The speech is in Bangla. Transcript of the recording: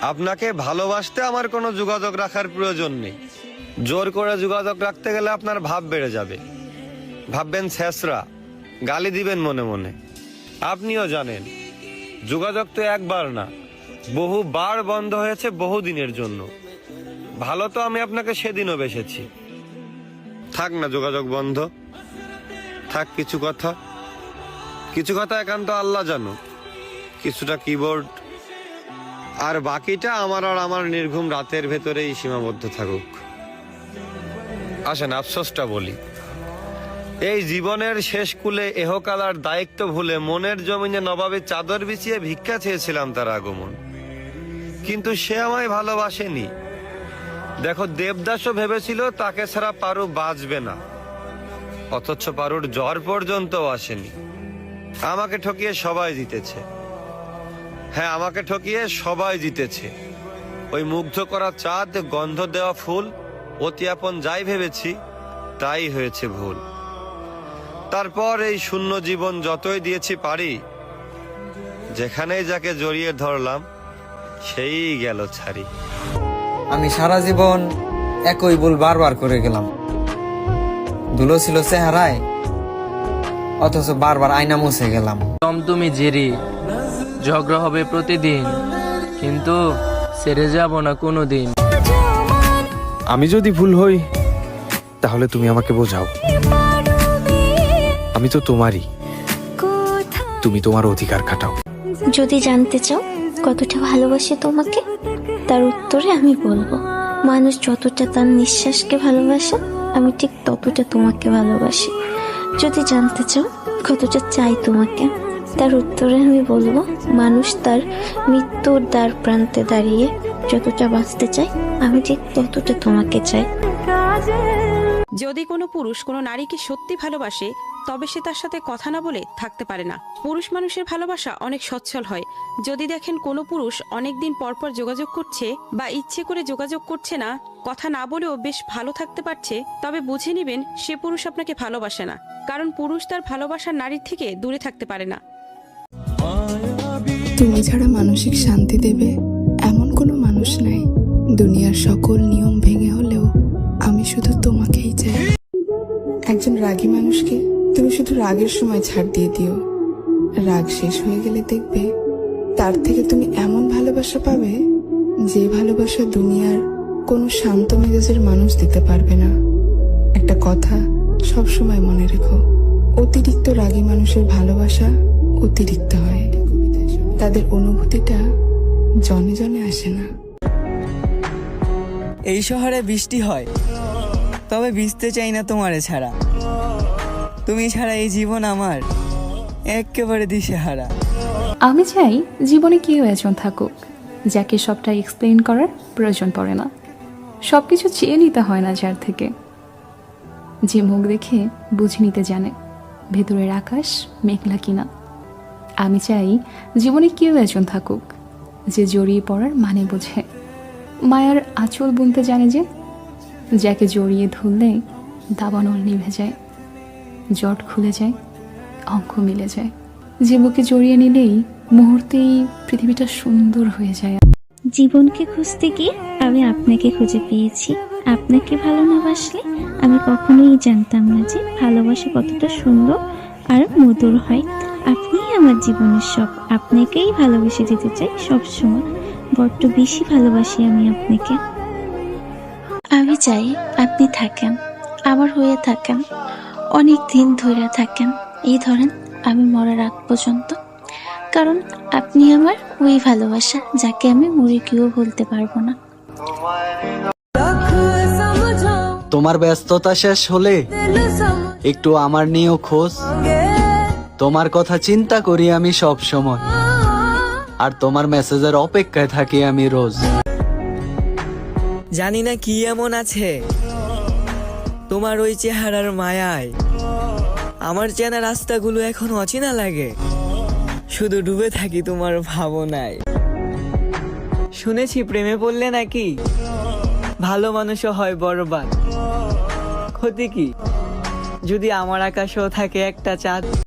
আপনাকে ভালোবাসতে আমার কোনো যোগাযোগ রাখার প্রয়োজন নেই। জোর করে যোগাযোগ রাখতে গেলে আপনার ভাব বেড়ে যাবে। ভাববেন ছেসরা গালি দিবেন মনে মনে। আপনিও জানেন, যোগাযোগ তো একবার না বহুবার বন্ধ হয়েছে বহু দিনের জন্য। ভালো তো আমি আপনাকে সেদিনও বেসেছি। থাক না, যোগাযোগ বন্ধ। থাক, কিছু কথা। কিছু কথা একান্ত আল্লাহ জানো কিছুটা কিবোর্ড আর বাকিটা আমার আর আমার নির্ঘুম রাতের ভেতরেই সীমাবদ্ধ থাকুক। আসেন আফসোসটা বলি। এই জীবনের শেষ কুলে এহকাল আর দায়িত্ব ভুলে মনের জমিনে নবাবে চাদর বিছিয়ে ভিক্ষা চেয়েছিলাম তার আগমন। কিন্তু সে আমায় ভালোবাসেনি। দেখো দেবদাসও ভেবেছিল তাকে ছাড়া পারু বাঁচবে না। অথচ পারুর জ্বর পর্যন্ত আসেনি। আমাকে ঠকিয়ে সবাই জিতেছে। হ্যাঁ আমাকে ঠকিয়ে সবাই জিতেছে। ওই মুগ্ধ করা চাঁদ গন্ধ দেওয়া ফুল অতি আপন যাই ভেবেছি তাই হয়েছে ভুল। তারপর এই শূন্য জীবন যতই দিয়েছি পারি যেখানেই যাকে জড়িয়ে ধরলাম সেই গেল ছাড়ি। আমি সারা জীবন একই ভুল বারবার করে গেলাম। ধুলো ছিল চেহারায় অথচ বারবার আয়না মুছে গেলাম। কম তুমি জেরি ঝগড়া হবে প্রতিদিন কিন্তু সেরে যাব না কোনো দিন আমি যদি ভুল হই তাহলে তুমি আমাকে বোঝাও। আমি তো তোমারই। তুমি তোমার অধিকার খাটাও। যদি জানতে চাও কতটা ভালোবাসি তোমাকে তার উত্তরে আমি বলব মানুষ যতটা তার নিঃশ্বাসকে ভালোবাসে আমি ঠিক ততটা তোমাকে ভালোবাসি। যদি জানতে চাও কতটা চাই তোমাকে তার উত্তরে আমি বলব, মানুষ তার মৃত্যুর দ্বার প্রান্তে দাঁড়িয়ে যতটা বাঁচতে চায়, আমি ঠিক ততটা তোমাকে চাই। যদি কোনো পুরুষ কোনো নারীকে সত্যি ভালোবাসে, তবে সে তার সাথে কথা না বলে থাকতে পারে না। পুরুষ মানুষের ভালোবাসা অনেক সচ্ছল হয়। যদি দেখেন কোনো পুরুষ অনেকদিন পরপর যোগাযোগ করছে বা ইচ্ছে করে যোগাযোগ করছে না, কথা না বলেও বেশ ভালো থাকতে পারছে, তবে বুঝে নেবেন সে পুরুষ আপনাকে ভালোবাসে না। কারণ পুরুষ তার ভালোবাসার নারীর থেকে দূরে থাকতে পারে না। তুমি ছাড়া মানসিক শান্তি দেবে এমন কোনো মানুষ নাই। দুনিয়ার সকল নিয়ম ভেঙে হলেও আমি শুধু তোমাকেই চাই। একজন রাগী মানুষকে তুমি শুধু রাগের সময় ছাড় দিয়ে দিও। রাগ শেষ হয়ে গেলে দেখবে তার থেকে তুমি এমন ভালোবাসা পাবে যে ভালোবাসা দুনিয়ার কোনো শান্ত মেজাজের মানুষ দিতে পারবে না। একটা কথা সব সময় মনে রেখো, অতিরিক্ত রাগী মানুষের ভালোবাসা অতিরিক্ত হয়। তাদের অনুভূতিটা জনে জনে আসে না। এই শহরে বৃষ্টি হয়। তবে ভিজতে চাই না তোমারে ছাড়া তুমি ছাড়া এই জীবন আমার একেবারে দিশেহারা। আমি চাই জীবনে কেউ একজন থাকুক যাকে সবটা এক্সপ্লেন করার প্রয়োজন পড়ে না। সব কিছু চেয়ে নিতে হয় না যার থেকে। যে মুখ দেখে বুঝে নিতে জানে ভেতরের আকাশ মেঘলা কিনা। আমি চাই জীবনে কেউ একজন থাকুক যে জড়িয়ে পড়ার মানে বোঝে। মায়ার আঁচল বুনতে জানে যে যাকে জড়িয়ে ধরলে দাবানল নিভে যায়, জট খুলে যায়, অঙ্ক মিলে যায়। যে বুকে জড়িয়ে নিলেই মুহূর্তেই পৃথিবীটা সুন্দর হয়ে যায়। জীবনকে খুঁজতে গিয়ে আমি আপনাকে খুঁজে পেয়েছি। আপনাকে ভালো না বাসলে আমি কখনোই জানতাম না যে ভালোবাসা কতটা সুন্দর আর মধুর হয়। আপনিই আমার জীবনের সব আপনাকেই ভালোবেসে যেতে চাই সবসময়। বড্ড বেশি ভালোবাসি আমি আপনাকে। আমি চাই আপনি থাকেন আবার হয়ে থাকেন অনেক দিন ধরে থাকেন। এই ধরেন আমি মরার আগ পর্যন্ত। কারণ আপনি আমার ওই ভালোবাসা যাকে আমি মরে কেউ ভুলতে পারব না। তোমার ব্যস্ততা শেষ হলে একটু আমার নিয়েও খোঁজ। তোমার কথা চিন্তা করি আমি সব সময়। আর তোমার মেসেজের অপেক্ষায় থাকি আমি রোজ। জানি না কি এমন আছে। তোমার ওই চেহারার মায়ায়। আমার চেনা রাস্তাগুলো এখন অচেনা লাগে। শুধু ডুবে থাকি তোমার ভাবনায়। শুনেছি প্রেমে পড়লে নাকি ভালো মানুষও হয় বরবাদ। ক্ষতি কি? যদি আমার আকাশেও থাকে একটা চাঁদ।